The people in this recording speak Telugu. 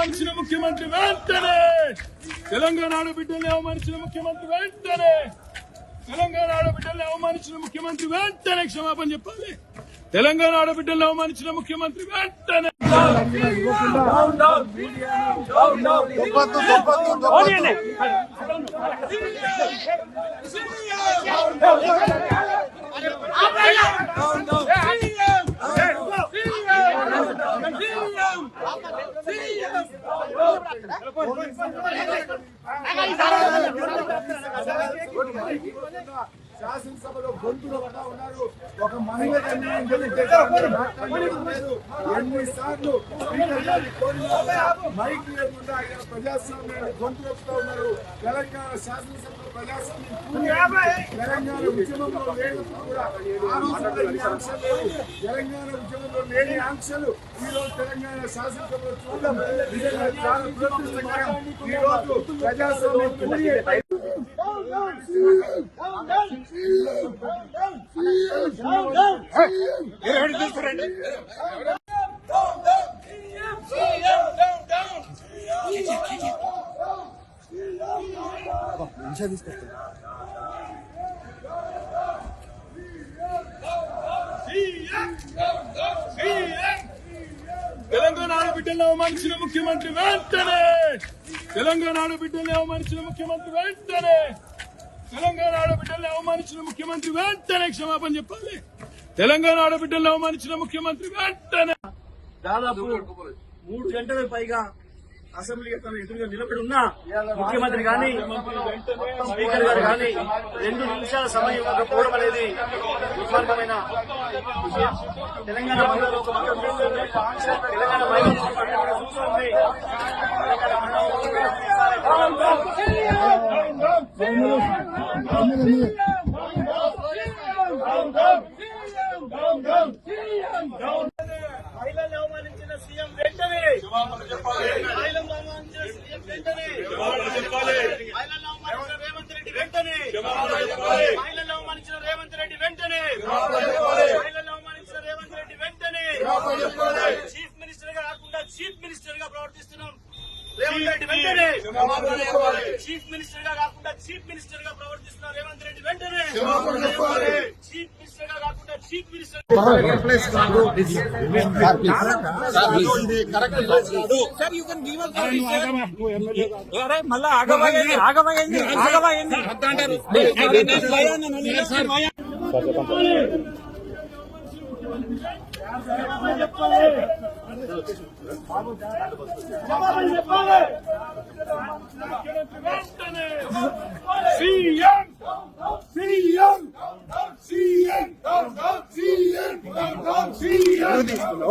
అవమానించిన ముఖ్యమంత్రి వెంటనే! తెలంగాణ బిడ్డల్ని అవమానించిన ముఖ్యమంత్రి వెంటనే! తెలంగాణ ఆడబిడ్డల్ని అవమానించిన ముఖ్యమంత్రి వెంటనే క్షమాపణ చెప్పాలి! తెలంగాణ ఆడబిడ్డల్ని అవమానించిన ముఖ్యమంత్రి వెంటనే! ¡Sí! శాసనసభలో గొంతులు పడ్డా ఉన్నారు ఒక మహిళ ఎన్నిసార్లు కూడా మైక్ లేకుండా ఆయన ప్రజాస్వామ్యాన్ని గొంతు నొక్కుతా ఉన్నారు తెలంగాణ శాసనసభలో ప్రజాస్వామ్యం. తెలంగాణ ఉద్యమంలో లేనప్పుడు కూడా తెలంగాణ ఉద్యమంలో లేని ఆంక్షలు ఈ రోజు తెలంగాణ శాసనసభలో చూడడం నిజంగా చాలా దురదృష్టకరం ఈ రోజు ప్రజాస్వామ్యం పూర్తి. తెలంగాణ ఆడబిడ్డల్ని అవమానించిన ముఖ్యమంత్రి వెంటనే తెలంగాణ ఆడబిడ్డల్ని అవమానించిన ముఖ్యమంత్రి వెంటనే తెలంగాణ ఆడబిడ్డల్ని అవమానించిన ముఖ్యమంత్రి వెంటనే క్షమాపణ చెప్పాలి తెలంగాణ ఆడబిడ్డల్ని అవమానించిన ముఖ్యమంత్రి వెంటనే దాదాపు మూడు గంటలకు పైగా అసెంబ్లీ ఎదురుగా నిలబడి ఉన్న ముఖ్యమంత్రి గాని స్పీకర్ గారు గాని రెండు నిమిషాల సమయం ఇవ్వకపోవడం అనేది దుర్మార్గమైన. తెలంగాణ మహిళలు పక్క చూస్తుంది. తెలంగాణ మహిళలు ఒక పక్క చూస్తుంది. తెలంగాణ మహిళలు మహిళల్ని అవమానించిన సీఎం వెంటనే. మహిళలను అవమానించిన సీఎం వెంటనే మహిళలను అవమానించిన రేవంత్ రెడ్డి వెంటనే మహిళలను అవమానించిన రేవంత్ రెడ్డి వెంటనే మహిళలను అవమానించిన రేవంత్ రెడ్డి వెంటనే చీఫ్ మినిస్టర్గా కాకుండా చీఫ్ మినిస్టర్గా ప్రవర్తిస్తున్నాం. రేవంత్ రెడ్డి వెంటనే. చీఫ్ మినిస్టర్గా కాకుండా చీఫ్ మినిస్టర్గా ప్రవర్తిస్తున్న రేవంత్ రెడ్డి వెంటనే. చీఫ్ మినిస్టర్గా కాకుండా చీఫ్ మినిస్టర్. మళ్ళా ఆగమయ్యింది ఆగమయ్యింది ఆగమయ్యింది వెంటనే CM CM CM CM CM video